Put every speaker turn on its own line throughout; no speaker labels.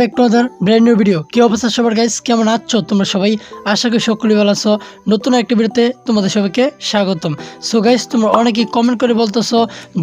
Back to other brand new video কি অবস্থা সবার গাইস কেমন আছো? তোমরা সবাই? আশা করি সকলেই ভালো আছো। নতুন একটা ভিডিওতে তোমাদের সবাইকে স্বাগতম। সো গাইস তোমরা অনেকেই কমেন্ট করে বলতেছো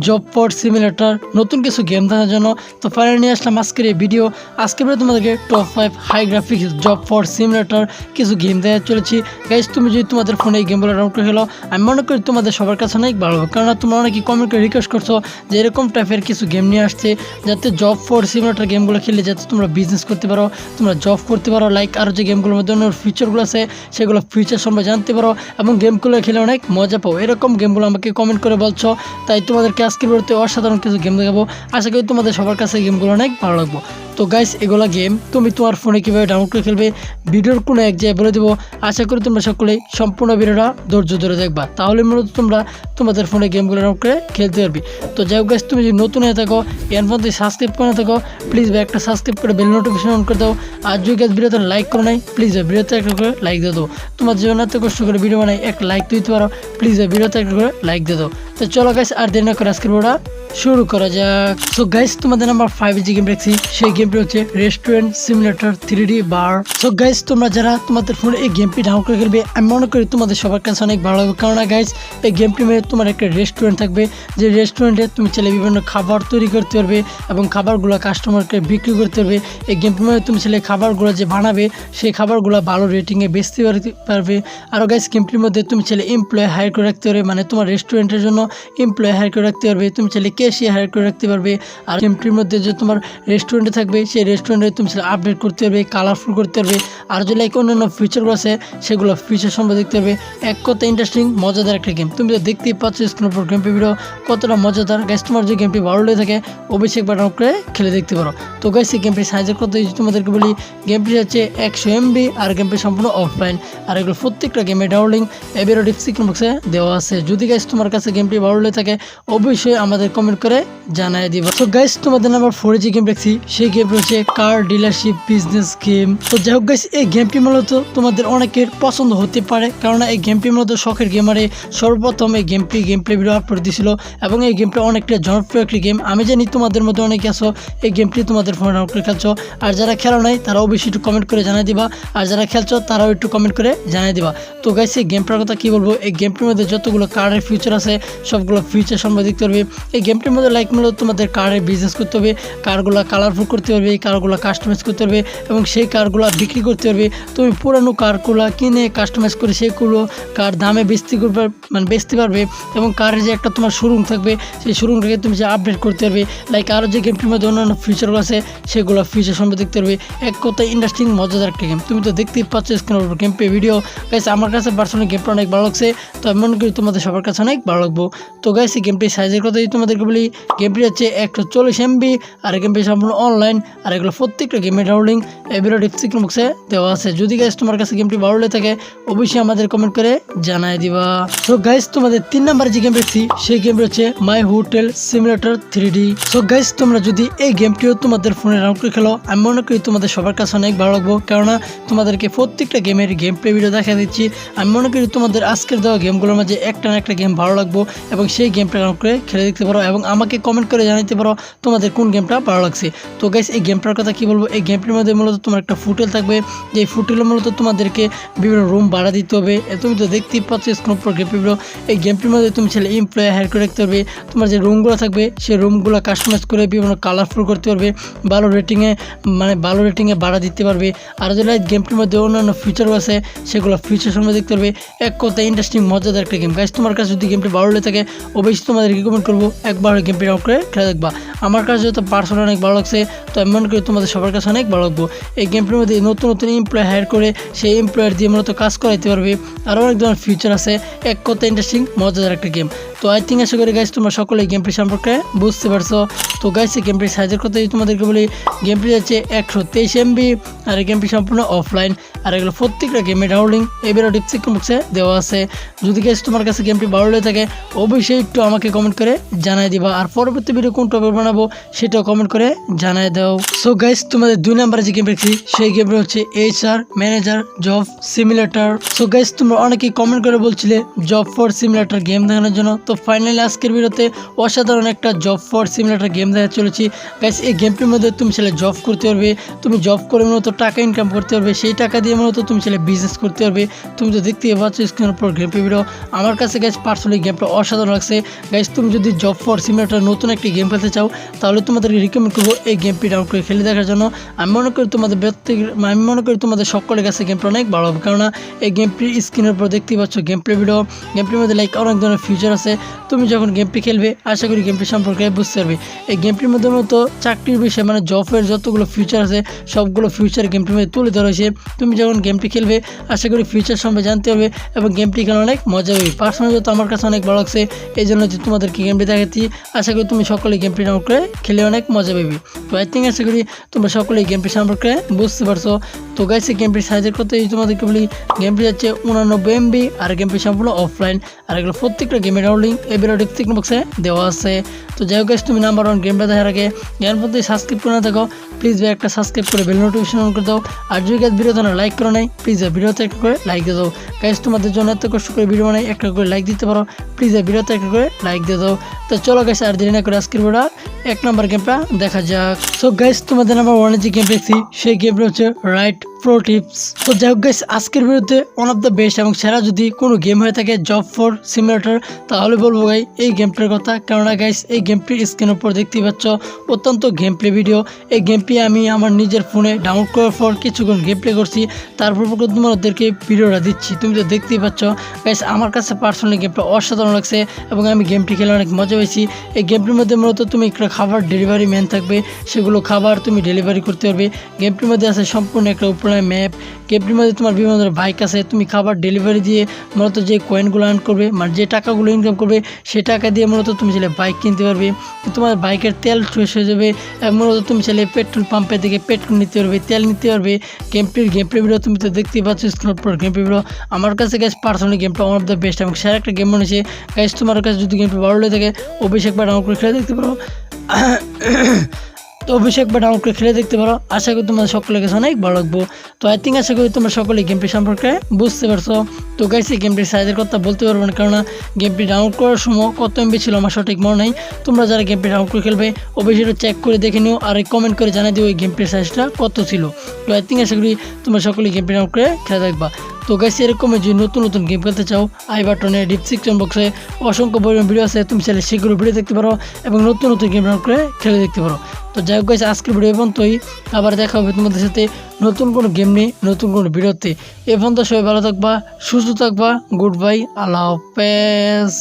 জব ফর সিমিলেটার নতুন কিছু গেম দেখার জন্য। তো ফাইনালি নিয়ে আসলাম আজকের এই ভিডিও আজকে ভিডিও তোমাদেরকে top five high graphics job for simulator কিছু গেম দেখাতে চলেছি। গাইস তুমি যদি তোমাদের ফোনে এই গেমগুলো ডাউনলোড করে খেলো আমি মনে করি তোমাদের সবার কাছে অনেক ভালো হবে। কারণ তোমরা অনেকেই কমেন্ট করে রিকোয়েস্ট করছ যে এরকম টাইপের কিছু গেম নিয়ে আসছে, যাতে জব ফর সিমিলেটার গেমগুলো খেলে যাতে তোমরা বিজনেস করতে পারো, তোমরা জব করতে পারো লাইক আরও যে গেমগুলোর মধ্যে অন্য ফিচারগুলো আছে, সেগুলো ফিচার সম্পর্কে জানতে পারো এবং গেমগুলো খেলে অনেক মজা পাও। এরকম গেমগুলো আমাকে কমেন্ট করে বলছো, তাই তোমাদেরকে আজকের ভিডিওতে অসাধারণ কিছু গেম দেখাবো। আশা করি তোমাদের সবার কাছে গেমগুলো অনেক ভালো লাগবো। তো গাইস এগুলো গেম তুমি তোমার ফোনে কীভাবে ডাউনলোড করে খেলবে ভিডিওর কোনো এক জায়গায় বলে দেবো। আশা করি তোমরা সকলেই সম্পূর্ণ ভিডিওটা ধৈর্য ধরে দেখবা। তাহলে মূলত তোমরা তোমাদের ফোনে গেমগুলো ডাউনলোড করে খেলতে পারবে। তো যাই হোক গাইস তুমি যদি নতুন হয়ে থাকো এর মধ্যে সাবস্ক্রাইব করে থাকো প্লিজ ভাই একটা সাবস্ক্রাইব করে বেল নোটিফিকেশন অন করে দাও। আর যদি গাছ ভিডিওতে লাইক করো নাই প্লিজ ভাই ভিডিওতে একটা করে লাইক দিয়ে দাও। তোমার জন্য এত কষ্ট করে ভিডিও বানাই একটা লাইক দিতে পারো প্লিজ ভাই ভিডিওতে একটা করে লাইক দিয়ে দাও। তো চলো গাইস আর দেরি না করে আজকের ভিডিওটা শুরু করা যাক। সো গাইস তোমাদের নাম্বার ফাইভ যে গেম দেখছি, সেই গেমটি হচ্ছে রেস্টুরেন্ট সিমুলেটর থ্রি ডি বার সো গাইস তোমরা যারা তোমাদের ফোনে এই গেমটি ডাউনলোড করে খেলবে, আমি মনে করি তোমাদের সবার কাছে অনেক ভালো হবে। কারণ গাইস এই গেমটি মেয়ে তোমার একটা রেস্টুরেন্ট থাকবে, যে রেস্টুরেন্টে তুমি চাইলে বিভিন্ন খাবার তৈরি করতে পারবে এবং খাবারগুলো কাস্টমারকে বিক্রি করতে পারবে। এই গেমটি মেয়ে তুমি চাইলে খাবারগুলো যে বানাবে, সেই খাবারগুলো ভালো রেটিংয়ে বেচতে পারবে। আরও গাইস গেমটির মধ্যে তুমি চাইলে এমপ্লয় হায়ার করে রাখতে পারবে মানে তোমার রেস্টুরেন্টের জন্য এমপ্লয় হায়ার করে রাখতে পারবে। তুমি চাইলে ক্যাশিয়ার হায়ার করে রাখতে পারবে। আর গেমটির মধ্যে যে তোমার রেস্টুরেন্টে থাকবে, সেই রেস্টুরেন্টে তুমি চাইলে আপডেট করতে পারবে কালারফুল করতে পারবে। আর যে লাইক অন্যান্য ফিচারগুলো আছে, সেগুলো ফিচার সম্পর্কে দেখতে পারবে। এক কথা ইন্টারেস্টিং মজাদার একটা গেম তুমি তো দেখতেই পাচ্ছ স্ক্রিনের উপর গেমটি ভিডিও কতটা মজাদার। গাইস তোমার যে গেমটি ভালো লেগে থাকে অবশ্যই একবার ডাউনলোড করে খেলে দেখতে পারো। তো গাইস এই গেমটির সাইজের কথা তোমাদেরকে বলি গেমটি হচ্ছে একশো এমবি আর গেমটি সম্পূর্ণ অফলাইন আর এগুলো প্রত্যেকটা গেমের ডাউনলিং এবারও ডিসক্রিপশন বক্সে দেওয়া আছে। যদি গাইস তোমার কাছে গেমটি ভালো লেগে থাকে, অবশ্যই আমাদের কমেন্ট করে জানাই দিবা তো গাইস তোমাদের নাম্বার ফোরে যে গেম দেখছি সেই গেমটি হচ্ছে কার ডিলারশিপ বিজনেস গেম তো যাই হোক গাইস এই গেমটি মূলত তোমাদের অনেকের পছন্দ হতে পারে কারণ এই গেমটি মূলত শখের গেমারে সর্বপ্রথম এই গেমটি গেম প্লে ভিডিও আপলোড দিয়েছিল এবং এই গেমটা অনেকটা জনপ্রিয় একটি গেম আমি জানি তোমাদের মধ্যে অনেকে আছো এই গেমটি তোমাদের ফোনে ডাউনলোড করে খেলছো আর যারা খেলো নাই তারাও বেশি একটু কমেন্ট করে জানাই দিবা আর যারা খেলছো তারাও একটু কমেন্ট করে জানাই দিবা তো গাইস এই গেমটার কথা কি বলব? এই গেমটির মধ্যে যতগুলো কার্ডের ফিউচার আছে, সবগুলো ফিউচার সম্পর্কে দেখতে পারবে। এই গেমটির মধ্যে লাইক মূলত তোমাদের কার্ডের বিজনেস করতে হবে কারগুলো কালারফুল করতে পারবে এই কারগুলো কাস্টমাইজ করতে পারবে এবং সেই কারগুলো বিক্রি করতে পারবে তুমি পুরানো কারগুলো কিনে কাস্টমাইজ করে সেইগুলো কার দামে বেচতে করবে মানে বেচতে পারবে এবং কারের যে একটা তোমার শোরুম থাকবে, সেই শোরুমটাকে তুমি যে আপডেট করতে পারবে। লাইক আরও যে গেমটির মধ্যে অন্যান্য ফিচারগুলো আছে, সেগুলো ফিচার সম্পর্কে দেখতে পারবে। এক কথায় ইন্টারেস্টিং মজাদার একটা গেম তুমি তো দেখতেই পাচ্ছ স্ক্রিনের উপর গেম পে ভিডিও গাইস আমার কাছে পার্সোনাল গেমটা অনেক ভালো লাগছে, তো আমি মনে করি তোমাদের সবার কাছে অনেক ভালো লাগবো। তো এই গেমটির সাইজের কথা যদি তোমাদেরকে বলি গেমটি হচ্ছে একশো চল্লিশ এমবি আর গেমটি সম্পূর্ণ অনলাইন আর এগুলো প্রত্যেকটা গেমের ডাউনলিং এই ডিসক্রিপশন বক্সে দেওয়া আছে। যদি গাইস তোমার কাছে গেমটি ভালো লেগে থাকে, অবশ্যই আমাদের কমেন্ট করে জানাই দিবা। সো গাইস তোমাদের তিন নাম্বার যে গেম দেখছি, সেই গেমটি হচ্ছে my hotel simulator three D so guys তোমরা যদি এই গেমটিও তোমাদের ফোনে রাউন্ড করে খেলো, আমি মনে করি তোমাদের সবার কাছে অনেক ভালো লাগবো। কেননা তোমাদেরকে প্রত্যেকটা গেমের গেম প্লে ভিডিও দেখা দিচ্ছি। আমি মনে করি তোমাদের আজকের দেওয়া গেমগুলোর মাঝে একটা না একটা গেম ভালো লাগবো, এবং সেই গেমটা রাউন্ড করে খেলে দেখতে পারো, এবং আমাকে কমেন্ট করে জানাতে পারো তোমাদের কোন গেমটা ভালো লাগছে। তো গাইস এই গেমটার কথা কি বলব? এই গেমটির মধ্যে মূলত তোমার একটা ফুটেল থাকবে। যে ফুটেলে মূলত তোমাদেরকে বিভিন্ন রুম ভাড়া দিতে হবে। তুমি তো দেখতেই পাচ্ছ স্ক্রিন উপর গেম ভিডিও এই গেমটির মধ্যে তুমি ছেলে এমপ্লয় হায়ার করে রাখতে পারবে। তোমার যে রুমগুলো থাকবে, সেই রুমগুলো কাস্টমাইজ করে বিভিন্ন কালারফুল করতে পারবে। ভালো রেটিংয়ে মানে ভালো রেটিংয়ে ভাড়া দিতে পারবে। আর যেটা গেমটির মধ্যে অন্যান্য ফিচারও আছে, সেগুলো ফিচার সম্বন্ধে দেখতে পারবে। এক কথায় ইন্টারেস্টিং মজাদার একটা গেম গাইস তোমার কাছে যদি গেমটি ভালো লেগে থাকে, অবশ্যই তোমাদের রিকমেন্ড করব। একবার গেমটি ডাউন করে খেলে দেখবা। আমার কাছে যত পার্সোনাল অনেক ভালো লাগছে, তো আমি মনে করি তোমাদের সবার কাছে অনেক ভালো লাগবো। এই গেমটির মধ্যে নতুন নতুন এমপ্লয় হায়ার করে সেই এমপ্লয়ার দিয়ে মূলত কাজ করাইতে পারবে। আরও অনেক ধরনের ফিউচার আছে। এক কথা ইন্টারেস্টিং মজাদার একটা গেম তো আই থিঙ্ক আশা করি গাইস তোমরা সকলে গেমটি সম্পর্কে বুঝতে পারছ। তো গাইস এই গেমটির সাইজের কথা তোমাদেরকে বলি গেমটি হচ্ছে একশো তেইশ এমবি আর এই গেমটি সম্পূর্ণ অফলাইন আর এগুলো প্রত্যেকটা গেমের ডাউনলিং এবারও ডিসক্রিপশন বক্সে দেওয়া আছে। যদি গাইস তোমার কাছে গেমটি ভালো লেগে থাকে, অবশ্যই একটু আমাকে কমেন্ট করে জানাই দিবা। আর পরবর্তী ভিডিও কোন টপিক বানাবো সেটাও কমেন্ট করে জানাই দাও। সো গাইস তোমাদের দুই নাম্বারে যে গেম দেখছি, সেই গেমটি হচ্ছে H R manager job simulator so guys তোমরা অনেকেই কমেন্ট করে বলছিলে জব ফর সিমুলেটর গেম দেখানোর জন্য। তো ফাইনালি আজকের ভিডিওতে অসাধারণ একটা জব ফর সিমিলার গেম দেখা চলেছি। গাইস এই গেমটির মধ্যে তুমি ছেলে জব করতে পারবে, তুমি জব করে মূলত টাকা ইনকাম করতে পারবে, সেই টাকা দিয়ে মূলত তুমি ছেলে বিজনেস করতে পারবে। তুমি তো দেখতে পাচ্ছ স্ক্রিনের উপর গেমটি ভিডিও আমার কাছে গাইস পার্সোনালি গেমটা অসাধারণ লাগছে। গাইস তুমি যদি জব ফর সিমিলার নতুন একটি গেম খেলতে চাও তাহলে তোমাদেরকে রিকমেন্ড করব এই গেমটি ডাউনলোড করে খেলে দেখার জন্য। আমি মনে করি তোমাদের প্রত্যেক আমি মনে করি তোমাদের সকলের কাছে গেমটা অনেক ভালো হবে। কেননা এই গেমটির স্ক্রিনের উপর দেখতেই পাচ্ছ গেম প্লে ভিডিও গেমটির মধ্যে লাইক অনেক ধরনের ফিচার আছে। তুমি যখন গেমটি খেলবে, আশা করি গেমটি সম্পর্কে বুঝতে পারবে। এই গেমটির মধ্যে মতো চাকরির বিষয়ে মানে জবের যতগুলো ফিউচার আছে, সবগুলো ফিউচার গেমটির মধ্যে তুলে ধরা হয়েছে। তুমি যখন গেমটি খেলবে, আশা করি ফিউচার সম্পর্কে জানতে পারবে এবং গেমটি খেলে অনেক মজা হবে পার্সোনালি তো আমার কাছে অনেক ভালো লাগছে। এই জন্য যে তোমাদেরকে গেমটি দেখাচ্ছি, আশা করি তুমি সকলে গেমটি ডাউনলোড করে খেলে অনেক মজা পাবি। তো আই থিঙ্ক আশা করি তোমরা সকলে গেমটি সম্পর্কে বুঝতে পারছ। তো গাইছে গেমটির সাইজের কথা তোমাদেরকে বলি গেমটি যাচ্ছে উনানব্বই এমবি আর গেমটি সম্পূর্ণ অফলাইন আর এগুলো প্রত্যেকটা গেমের লিঙ্ক এই ভিডিও ডিসক্রিপশন বক্সে দেওয়া আছে। তো যাই হোক তুমি নাম্বার ওয়ান গেমটা দেখার আগে জ্ঞান পদ্ধতি সাবস্ক্রাইব করে না থাকো প্লিজ ভাই একটা সাবস্ক্রাইব করে বেল নোটিফিকেশন অন করে দাও। আর যদি গাছ ভিডিও তোমরা লাইক করো নাই প্লিজ ভিডিওতে একটা করে লাইক দিয়ে দাও। গাইস তোমাদের জন্য এত কষ্ট করে ভিডিও বানাই, একটা করে লাইক দিতে পারো প্লিজ ভিডিওতে একটা করে লাইক দিয়ে দাও। তো চলো গাইস আর দেরি না করে আজকের ভিডিও এক নম্বর গেমটা দেখা যাক। সো গাইস তোমাদের নাম্বার ওয়ানে যে গেম দেখছি, সেই গেমটা হচ্ছে রাইট প্রো টিপস তো যাই হোক গাইস আজকের ভিডিওতে ওয়ান অফ দ্য বেস্ট এবং সেরা যদি কোনো গেম হয়ে থাকে জব ফর সিমুলেটর তাহলে বলব গাই এই গেমটার কথা। কেননা গাইস এই গেমটির স্ক্রিনের উপর দেখতেই পাচ্ছ অত্যন্ত গেম প্লে ভিডিও এই গেমটি আমি আমার নিজের ফোনে ডাউনলোড করার পর কিছুক্ষণ গেম প্লে করছি। তারপর তোমাদেরকে ভিডিওটা দিচ্ছি। তুমি তো দেখতেই পাচ্ছ গাইস আমার কাছে পার্সোনালি গেমটা অসাধারণ লাগছে এবং আমি গেমটি খেলে অনেক মজা পেয়েছি। এই গেমটির মধ্যে মূলত তুমি একটা খাবার ডেলিভারি ম্যান থাকবে। সেগুলো খাবার তুমি ডেলিভারি করতে পারবে। গেমটির মধ্যে আছে সম্পূর্ণ একটা উপরে ম্যাপ গেমটির মধ্যে তোমার বিভিন্ন ধরনের বাইক আছে, তুমি খাবার ডেলিভারি দিয়ে মূলত যে কয়েনগুলো আর্ন করবে মানে যে টাকাগুলো ইনকাম করবে, সে টাকা দিয়ে মূলত তুমি চাইলে বাইক কিনতে পারবে। তোমার বাইকের তেল শেষ হয়ে যাবে মূলত তুমি চাইলে পেট্রোল পাম্পের দিকে পেট্রোল নিতে পারবে, তেল নিতে পারবে। গেমটির গেম ভিডিও তুমি তো দেখতেই পাচ্ছ স্ক্রিন পর গেম ভিডিও আমার কাছে গ্যাস পার্সোনালি গেমটা ওয়ান অফ দ্য বেস্ট এবং সেরা একটা গেম মনে গ্যাস তোমার কাছে যদি গেমটা ভালো লেগে থাকে, অবশ্যই একবার ডাউনলোড করে খেলে দেখতে পারো। তো অভিষেক একবার ডাউনলোড করে খেলে দেখতে পারো। আশা করি তোমাদের সকলের কাছে অনেক ভালো লাগবো। তো আই থিঙ্ক আশা করি তোমরা সকলে গেমটি সম্পর্কে বুঝতে পারছ। তো এই গেমটির সাইজের কথা বলতে পারব না, কেননা গেমটি ডাউনলোড করার সময় কত এমবি ছিল আমার সঠিক মনে নেই। তোমরা যারা গেমটি ডাউনলোড করে খেলবে, অবশ্যই চেক করে দেখে নিও আর কমেন্ট করে জানিয়ে দিও এই গেমটির সাইজটা কত ছিল। তো আই থিঙ্ক আশা করি তোমরা সকলে গেমটি ডাউনলোড করে খেলে দেখবা। তো গাইস এরকমই যদি নতুন নতুন গেম খেলতে চাও, আই বাটনে ডিপ ডিসক্রিপশন বক্সে অসংখ্য পরিমাণ ভিডিও আছে, তুমি চাইলে সেগুলো ভিডিও দেখতে পারো এবং নতুন নতুন গেম ডাউনলোড করে খেলে দেখতে পারো। তো যাই হোক গাইস আজকের ভিডিও পর্যন্তই। আবার দেখা হবে তোমাদের সাথে নতুন কোনো গেম নিয়ে, নতুন কোনো ভিডিওতে এ পর্যন্ত সবাই ভালো থাকবা, সুস্থ থাকবা গুড বাই আল্লাহ হাফেজ।